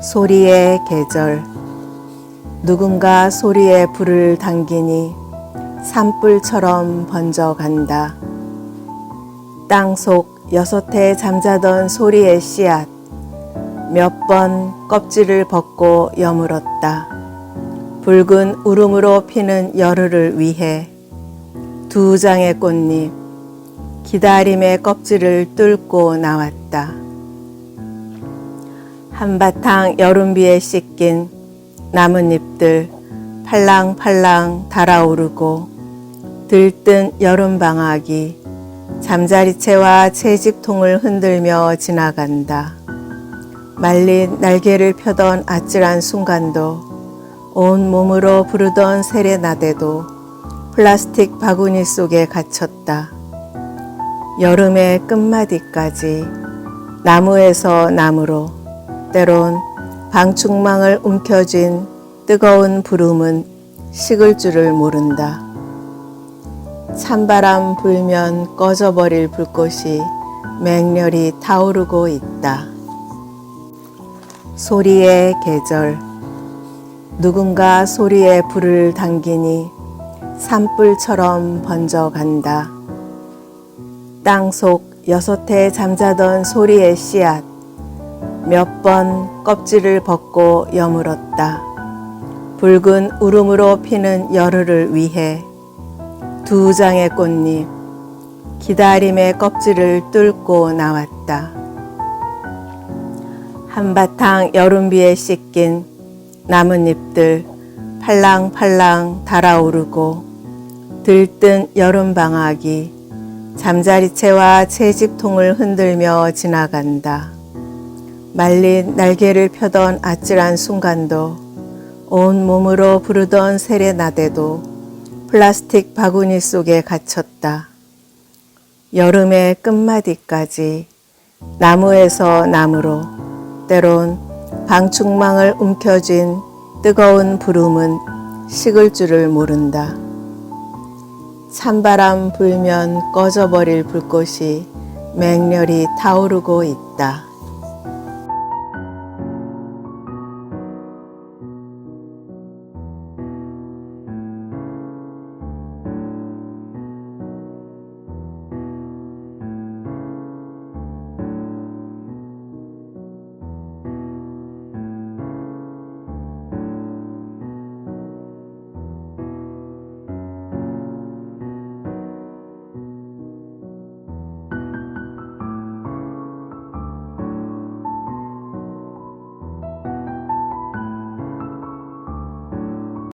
소리의 계절 누군가 소리에 불을 당기니 산불처럼 번져간다. 땅속 여섯 해 잠자던 소리의 씨앗 몇 번 껍질을 벗고 여물었다. 붉은 울음으로 피는 열흘을 위해 두 장의 꽃잎 기다림의 껍질을 뚫고 나왔다. 한바탕 여름비에 씻긴 나뭇잎들 팔랑팔랑 달아오르고 들뜬 여름방학이 잠자리채와 채집통을 흔들며 지나간다. 말린 날개를 펴던 아찔한 순간도 온 몸으로 부르던 세레나데도 플라스틱 바구니 속에 갇혔다. 여름의 끝마디까지 나무에서 나무로 때론 방충망을 움켜쥔 뜨거운 부름은 식을 줄을 모른다. 찬바람 불면 꺼져버릴 불꽃이 맹렬히 타오르고 있다. 소리의 계절 누군가 소리에 불을 당기니 산불처럼 번져간다. 땅 속 여섯 해 잠자던 소리의 씨앗 몇 번 껍질을 벗고 여물었다. 붉은 울음으로 피는 열흘을 위해 두 장의 꽃잎 기다림의 껍질을 뚫고 나왔다. 한바탕 여름비에 씻긴 나뭇잎들 팔랑팔랑 달아오르고 들뜬 여름방학이 잠자리채와 채집통을 흔들며 지나간다. 말린 날개를 펴던 아찔한 순간도 온 몸으로 부르던 세레나데도 플라스틱 바구니 속에 갇혔다. 여름의 끝마디까지 나무에서 나무로 때론 방충망을 움켜쥔 뜨거운 부름은 식을 줄을 모른다. 찬바람 불면 꺼져버릴 불꽃이 맹렬히 타오르고 있다.